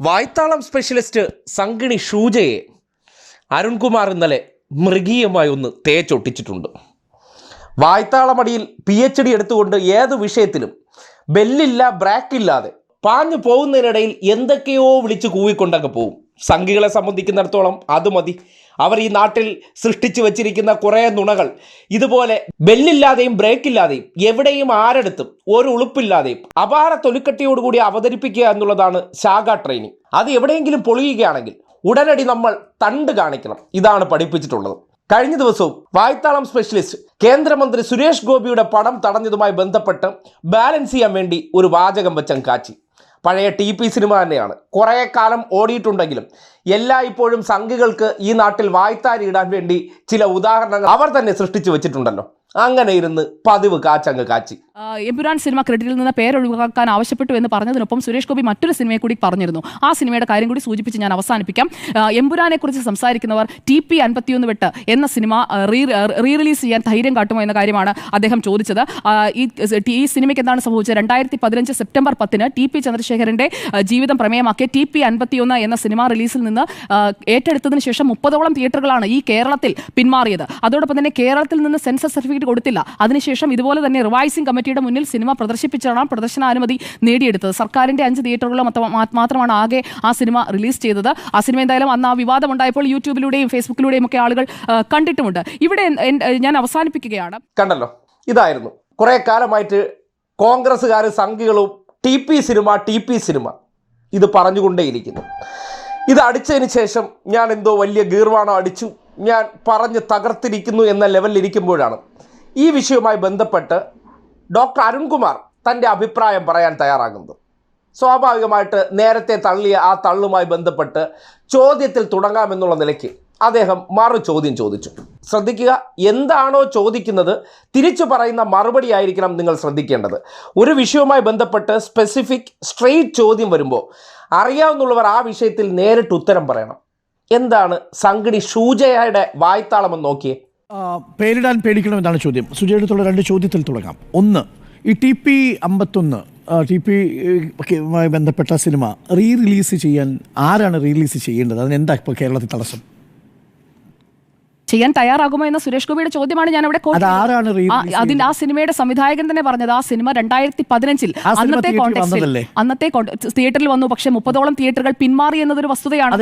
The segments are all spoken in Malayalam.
വായ്ത്താളം സ്പെഷ്യലിസ്റ്റ് സംഗിണി ഷൂജയെ അരുൺകുമാർ ഇന്നലെ മൃഗീയമായി ഒന്ന് തേച്ചൊട്ടിച്ചിട്ടുണ്ട്. വായ്ത്താളമടിയിൽ പി എച്ച് ഡി എടുത്തുകൊണ്ട് ഏത് വിഷയത്തിലും ബെല്ലില്ല ബ്രാക്കില്ലാതെ പാഞ്ഞു പോകുന്നതിനിടയിൽ എന്തൊക്കെയോ വിളിച്ച് കൂവിക്കൊണ്ടൊക്കെ പോവും. സംഘികളെ സംബന്ധിക്കുന്നിടത്തോളം അത് മതി. അവർ ഈ നാട്ടിൽ സൃഷ്ടിച്ചു വച്ചിരിക്കുന്ന കുറേ നുണകൾ. ഇതുപോലെ ബെല്ലില്ലാതെയും ബ്രേക്കില്ലാതെയും എവിടെയും ആരെടുത്തും ഒരു ഉളുപ്പില്ലാതെയും അപാര തൊലിക്കട്ടിയോടുകൂടി അവതരിപ്പിക്കുക എന്നുള്ളതാണ് ശാഖ ട്രെയിനിങ്. അത് എവിടെയെങ്കിലും പൊളിയുകയാണെങ്കിൽ ഉടനടി നമ്മൾ തണ്ട് കാണിക്കണം. ഇതാണ് പഠിപ്പിച്ചിട്ടുള്ളത്. കഴിഞ്ഞ ദിവസവും വായ്ത്താളം സ്പെഷ്യലിസ്റ്റ് കേന്ദ്രമന്ത്രി സുരേഷ് ഗോപിയുടെ പണം തടഞ്ഞതുമായി ബന്ധപ്പെട്ട് ബാലൻസ് ചെയ്യാൻ വേണ്ടി ഒരു വാചകം വെച്ചം കാച്ചി. പഴയ ടി പി സിനിമ തന്നെയാണ്. കുറേ കാലം ഓടിയിട്ടുണ്ടെങ്കിലും എല്ലാ ഇപ്പോഴും സംഘികൾക്ക് ഈ നാട്ടിൽ വായ്ത്താരിയിടാൻ വേണ്ടി ചില ഉദാഹരണങ്ങൾ അവർ തന്നെ സൃഷ്ടിച്ചു വെച്ചിട്ടുണ്ടല്ലോ. അങ്ങനെ ഇരുന്ന് പതിവ് കാച്ചങ്ങ് കാച്ചി. എമ്പുരാൻ സിനിമ ക്രെഡിറ്റിൽ നിന്ന് പേരൊഴിവാക്കാൻ ആവശ്യപ്പെട്ടു എന്ന് പറഞ്ഞതിനൊപ്പം സുരേഷ് ഗോപി മറ്റൊരു സിനിമയെ കൂടി പറഞ്ഞിരുന്നു. ആ സിനിമയുടെ കാര്യം കൂടി സൂചിപ്പിച്ച് ഞാൻ അവസാനിപ്പിക്കാം. എമ്പുരാനെ കുറിച്ച് സംസാരിക്കുന്നവർ ടി പി അൻപത്തിയൊന്ന് വെട്ട് എന്ന സിനിമ റീ റീ റിലീസ് ചെയ്യാൻ ധൈര്യം കാട്ടുമോ എന്ന കാര്യമാണ് അദ്ദേഹം ചോദിച്ചത്. ഈ ഈ സിനിമയ്ക്ക് എന്താണ് സംഭവിച്ചത്? രണ്ടായിരത്തി പതിനഞ്ച് സെപ്റ്റംബർ പത്തിന് ടി പി ചന്ദ്രശേഖരന്റെ ജീവിതം പ്രമേയമാക്കിയ ടി പി അൻപത്തിയൊന്ന് എന്ന സിനിമ റിലീസിൽ നിന്ന് ആ, ഏറ്റെടുത്തതിന് ശേഷം മുപ്പതോളം തിയേറ്ററുകളാണ് ഈ കേരളത്തിൽ പിന്മാറിയത്. അതോടൊപ്പം തന്നെ കേരളത്തിൽ നിന്ന് സെൻസർ സർട്ടിഫിക്കറ്റ് കൊടുത്തില്ല. അതിനുശേഷം ഇതുപോലെ തന്നെ റിവൈസിംഗ് കമ്മിറ്റിയുടെ മുന്നിൽ സിനിമ പ്രദർശിപ്പിച്ചാണ് പ്രദർശനാനുമതി നേടിയെടുത്തത്. സർക്കാരിന്റെ അഞ്ച് തിയേറ്ററുകൾ മൊത്തം- മാത്രമാണ് ആകെ ആ സിനിമ റിലീസ് ചെയ്തത്. ആ സിനിമ എന്തായാലും അന്ന് ആ വിവാദം ഉണ്ടായപ്പോൾ യൂട്യൂബിലൂടെയും ഫേസ്ബുക്കിലൂടെയും ഒക്കെ ആളുകൾ കണ്ടിട്ടുമുണ്ട്. ഇവിടെ ഞാൻ അവസാനിപ്പിക്കുകയാണ്. കണ്ടല്ലോ. ഇതായിരുന്നു. കുറെ കാലമായിട്ട് കോൺഗ്രസ്സുകാർ സംഘികളും T P cinema T P cinema ഇത് പറഞ്ഞുകൊണ്ടേയിരിക്കുന്നു. ഇത് അടിച്ചതിന് ശേഷം ഞാൻ എന്തോ വലിയ ഗീർവാണം അടിച്ചു. ഞാൻ പറഞ്ഞ് തകർത്തിരിക്കുന്നു എന്ന ലെവലിൽ ഇരിക്കുമ്പോഴാണ്. ഈ വിഷയവുമായി ബന്ധപ്പെട്ട് ഡോക്ടർ അരുൺകുമാർ തന്റെ അഭിപ്രായം പറയാൻ തയ്യാറാകുന്നത്. സ്വാഭാവികമായിട്ട് നേരത്തെ തള്ളിയ ആ തള്ളുമായി ബന്ധപ്പെട്ട് ചോദ്യത്തിൽ തുടങ്ങാമെന്നുള്ള നിലയ്ക്ക് അദ്ദേഹം മറു ചോദ്യം ചോദിച്ചു. ശ്രദ്ധിക്കുക എന്താണോ ചോദിക്കുന്നത് തിരിച്ചു പറയുന്ന മറുപടി ആയിരിക്കണം നിങ്ങൾ ശ്രദ്ധിക്കേണ്ടത്. ഒരു വിഷയവുമായി ബന്ധപ്പെട്ട് സ്പെസിഫിക് സ്ട്രെയിറ്റ് ചോദ്യം വരുമ്പോൾ അറിയാവുന്നുള്ളവർ ആ വിഷയത്തിൽ നേരിട്ട് ഉത്തരം പറയണം. എന്താണ് സംഗണി ഷൂജയുടെ വായ്ത്താളമെന്ന് നോക്കിയേ. പേരിടാൻ പേടിക്കണം പേടിക്കണമെന്നാണ് ചോദ്യം. സുജയുടെ രണ്ട് ചോദ്യത്തിൽ തുടങ്ങാം. ഒന്ന് ഈ ടി പി അമ്പത്തൊന്ന് ടി പി ബന്ധപ്പെട്ട സിനിമ റീ റിലീസ് ചെയ്യാൻ ആരാണ് റീ റിലീസ് ചെയ്യേണ്ടത്? അതിന് എന്താ ഇപ്പോൾ കേരളത്തിൽ തടസ്സം? ചെയ്യാൻ തയ്യാറാകുമോ എന്ന സുരേഷ് ഗോപിയുടെ ചോദ്യമാണ് ഞാൻ അവിടെ അതിന്റെ ആ സിനിമയുടെ സംവിധായകൻ തന്നെ പറഞ്ഞത് ആ സിനിമ രണ്ടായിരത്തി പതിനഞ്ചിൽ അന്നത്തെ? അന്നത്തെ തിയേറ്ററിൽ വന്നു പക്ഷേ മുപ്പതോളം തിയേറ്ററുകൾ പിന്മാറി എന്നതൊരു വസ്തുതയാണ്?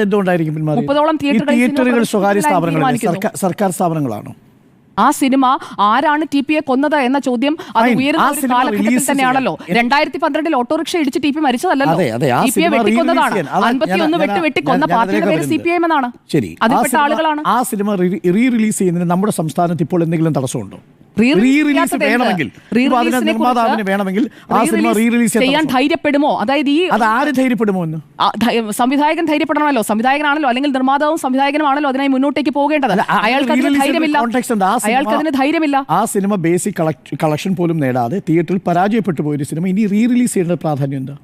മുപ്പതോളം തിയേറ്ററുകൾ സ്വകാര്യ സ്ഥാപനങ്ങളാണ് സർക്കാർ സ്ഥാപനങ്ങളാണോ ആ സിനിമ ആരാണ് ടി പിയെ കൊന്നത് എന്ന ചോദ്യം അത്. ഉയരുന്ന ഒരു കാലഘട്ടത്തിൽ തന്നെയാണല്ലോ. രണ്ടായിരത്തി പന്ത്രണ്ടിൽ ഓട്ടോറിക്ഷ ഇടിച്ച് ടി പി മരിച്ചതല്ലല്ലോ. ടി പിയെ വെട്ടിക്കൊന്നതാണ്. അൻപത്തിയൊന്ന് വെട്ട് വെട്ടിക്കൊന്ന പാർട്ടിയുടെ പേര് സി പി എം എന്നാണ്. അതിൽപ്പെട്ട ആളുകളാണ്. ആ സിനിമ റീ റിലീസ് ചെയ്യുന്നതിന് നമ്മുടെ സംസ്ഥാനത്ത് ഇപ്പോൾ എന്തെങ്കിലും തടസ്സമുണ്ടോ? വേണമെങ്കിൽ. നിർമ്മാതാവിന് വേണമെങ്കിൽ ആ സിനിമ ചെയ്യാൻ ധൈര്യപ്പെടുമോ? അതായത് ഈ അത് ആര് ധൈര്യപ്പെടുമോ എന്ന്? സംവിധായകൻ ധൈര്യപ്പെടണമല്ലോ. സംവിധായകനാണല്ലോ അല്ലെങ്കിൽ നിർമ്മാതാവും സംവിധായകനുമാണല്ലോ അതിനായി മുന്നോട്ടേക്ക് പോകേണ്ടത്. അയാൾക്ക് അതിന് ധൈര്യമില്ല. അയാൾക്ക് അതിന് ധൈര്യമില്ല. ആ സിനിമ ബേസിക് കളക്ഷൻ പോലും നേടാതെ തിയേറ്ററിൽ പരാജയപ്പെട്ടു പോയൊരു സിനിമ. ഇനി റീ റിലീസ് ചെയ്യേണ്ട പ്രാധാന്യം എന്താ?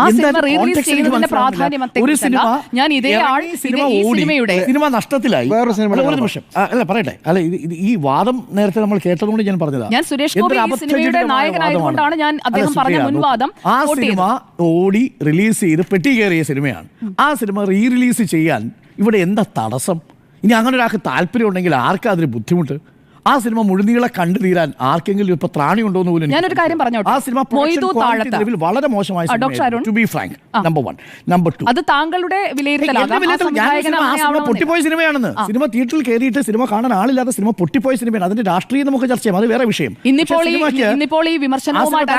ആ സിനിമ റിലീസ് ചെയ്യുന്നതിന്റെ സിനിമ ഞാൻ ഇതേ ആൾ സിനിമ സിനിമയുടെ സിനിമ നഷ്ടത്തിലായി. സിനിമയുടെ അല്ല, ഒരു നിമിഷം. അല്ല പറയട്ടെ. അല്ല ഇത് ഈ വാദം നേരത്തെ നമ്മൾ കേട്ടതുകൊണ്ട് ഞാൻ പറഞ്ഞതാ. ഞാൻ സുരേഷ് ഗോപി ഈ സിനിമയുടെ നായകനായതുകൊണ്ടാണ്. ഞാൻ അദ്ദേഹം പറഞ്ഞ മുൻവാദം ആ സിനിമ ഓടി റിലീസ് ചെയ്ത് പെട്ടി കയറിയ സിനിമയാണ്. ആ സിനിമ റീ റിലീസ് ചെയ്യാൻ ഇവിടെ എന്താ തടസ്സം? ഇനി അങ്ങനെ ഒരാൾക്ക് താല്പര്യം ഉണ്ടെങ്കിൽ ആർക്കാ അതിന് ബുദ്ധിമുട്ട്? ആ സിനിമ മുഴുനീളെ കണ്ടു തീരാൻ ആർക്കെങ്കിലും ഇപ്പൊ ത്രാണി ഉണ്ടോന്ന് പോലും ഞാനൊരു കാര്യം പറഞ്ഞു ആ സിനിമ താഴത്ത്. വളരെ മോശമായ. To be frank number one number two അത് താങ്കളുടെ പൊട്ടിപ്പോയ സിനിമയാണെന്ന്. സിനിമ തിയേറ്ററിൽ കയറിയിട്ട് സിനിമ കാണാൻ ആളില്ലാത്ത സിനിമ പൊട്ടിപ്പോയ സിനിമയാണ്. അതിന്റെ രാഷ്ട്രീയ നമുക്ക് ചർച്ച ചെയ്യാം. അത് വേറെ വിഷയം. ഇന്നിപ്പോൾ ഈ വിമർശനവുമായിട്ട്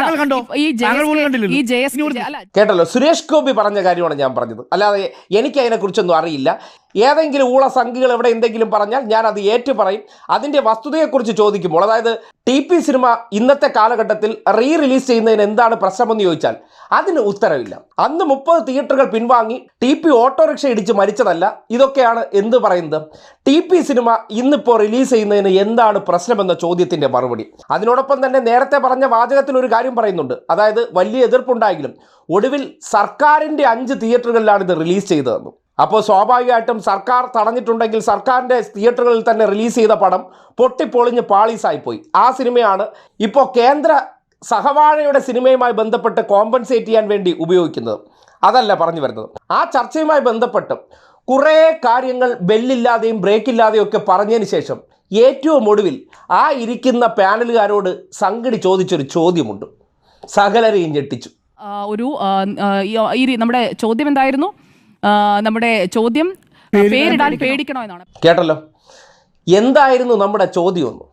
കേട്ടല്ലോ സുരേഷ് ഗോപി പറഞ്ഞ കാര്യമാണ് ഞാൻ പറഞ്ഞത്. അല്ലാതെ എനിക്ക് അതിനെ കുറിച്ചൊന്നും അറിയില്ല. ഏതെങ്കിലും ഊള സംഘികൾ എവിടെ എന്തെങ്കിലും പറഞ്ഞാൽ ഞാൻ അത് ഏറ്റു പറയും അതിന്റെ വസ്തുതയെക്കുറിച്ച് ചോദിക്കുമ്പോൾ അതായത് ടി പി സിനിമ ഇന്നത്തെ കാലഘട്ടത്തിൽ റീ റിലീസ് ചെയ്യുന്നതിന് എന്താണ് പ്രശ്നമെന്ന് ചോദിച്ചാൽ അതിന് ഉത്തരവില്ല. അന്ന് മുപ്പത് തിയേറ്ററുകൾ പിൻവാങ്ങി ടി പി ഓട്ടോറിക്ഷ ഇടിച്ച് മരിച്ചതല്ല. ഇതൊക്കെയാണ് എന്ത് പറയുന്നത്? ടി പി സിനിമ ഇന്നിപ്പോൾ റിലീസ് ചെയ്യുന്നതിന് എന്താണ് പ്രശ്നമെന്ന ചോദ്യത്തിന്റെ മറുപടി. അതിനോടൊപ്പം തന്നെ നേരത്തെ പറഞ്ഞ വാചകത്തിൽ ഒരു കാര്യം പറയുന്നുണ്ട്. അതായത് വലിയ എതിർപ്പുണ്ടായെങ്കിലും ഒടുവിൽ സർക്കാരിന്റെ അഞ്ച് തിയേറ്ററുകളിലാണ് ഇത് റിലീസ് ചെയ്തതെന്നും. അപ്പോൾ സ്വാഭാവികമായിട്ടും സർക്കാർ തടഞ്ഞിട്ടുണ്ടെങ്കിൽ സർക്കാരിന്റെ തിയേറ്ററുകളിൽ തന്നെ റിലീസ് ചെയ്ത പടം പൊട്ടിപ്പൊളിഞ്ഞ് പാളീസായിപ്പോയി. ആ സിനിമയാണ് ഇപ്പോൾ കേന്ദ്ര സഹവാഴയുടെ സിനിമയുമായി ബന്ധപ്പെട്ട് കോമ്പൻസേറ്റ് ചെയ്യാൻ വേണ്ടി ഉപയോഗിക്കുന്നത്. അതല്ല പറഞ്ഞു വരുന്നത്. ആ ചർച്ചയുമായി ബന്ധപ്പെട്ട് കുറേ കാര്യങ്ങൾ ബെല്ലില്ലാതെയും ബ്രേക്കില്ലാതെയും ഒക്കെ പറഞ്ഞതിന് ശേഷം ഏറ്റവും ഒടുവിൽ ആ ഇരിക്കുന്ന പാനലുകാരോട് സംഘടി ചോദിച്ചൊരു ചോദ്യമുണ്ട്. സകലരെയും ഞെട്ടിച്ചു. ഒരു നമ്മുടെ ചോദ്യം എന്തായിരുന്നു? നമ്മുടെ ചോദ്യം പേരിടാൻ പേടിക്കണോ? എന്നാണ്. കേട്ടല്ലോ. എന്തായിരുന്നു നമ്മുടെ ചോദ്യം ഒന്ന്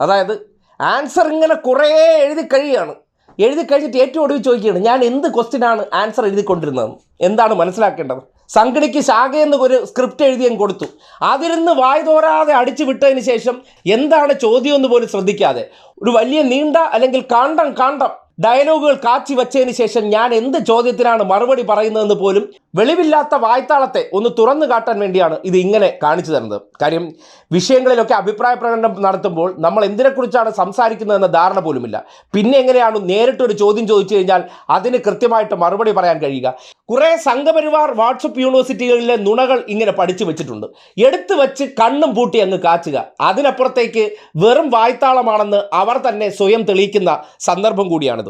അതായത് ആൻസർ ഇങ്ങനെ കുറേ എഴുതി കഴിയുകയാണ് എഴുതി കഴിഞ്ഞിട്ട് ഏറ്റവും ഒടുവിൽ ചോദിക്കുകയാണ് ഞാൻ എന്ത് ക്വസ്റ്റ്യനാണ് ആൻസർ എഴുതിക്കൊണ്ടിരുന്നതെന്ന് എന്താണ് മനസ്സിലാക്കേണ്ടത്? സംഘടിക്ക് ശാഖയെന്ന് ഒരു സ്ക്രിപ്റ്റ് എഴുതിയും കൊടുത്തു. അതിരുന്ന് വായ്തോരാതെ അടിച്ചു വിട്ടതിന് ശേഷം എന്താണ് ചോദ്യം എന്ന് പോലും ശ്രദ്ധിക്കാതെ. ഒരു വലിയ നീണ്ട അല്ലെങ്കിൽ കാണ്ടം കാണ്ടം ഡയലോഗുകൾ കാച്ചി വച്ചതിന് ശേഷം ഞാൻ എന്ത് ചോദ്യത്തിനാണ് മറുപടി പറയുന്നതെന്ന് പോലും വെളിവില്ലാത്ത വായ്ത്താളത്തെ ഒന്ന് തുറന്നു കാട്ടാൻ വേണ്ടിയാണ് ഇത് ഇങ്ങനെ കാണിച്ചു തരുന്നത്. കാര്യം വിഷയങ്ങളിലൊക്കെ അഭിപ്രായ പ്രകടനം നടത്തുമ്പോൾ നമ്മൾ എന്തിനെക്കുറിച്ചാണ് സംസാരിക്കുന്നതെന്ന ധാരണ പോലുമില്ല. പിന്നെ എങ്ങനെയാണ് നേരിട്ടൊരു ചോദ്യം ചോദിച്ചു കഴിഞ്ഞാൽ അതിന് കൃത്യമായിട്ട് മറുപടി പറയാൻ കഴിയുക? കുറേ സംഘപരിവാർ വാട്സപ്പ് യൂണിവേഴ്സിറ്റികളിലെ നുണകൾ ഇങ്ങനെ പഠിച്ചു വെച്ചിട്ടുണ്ട്. എടുത്തു വച്ച് കണ്ണും പൂട്ടി അങ്ങ് കാച്ചുക. അതിനപ്പുറത്തേക്ക് വെറും വായ്ത്താളമാണെന്ന് അവർ തന്നെ സ്വയം തെളിയിക്കുന്ന സന്ദർഭം കൂടിയാണിത്.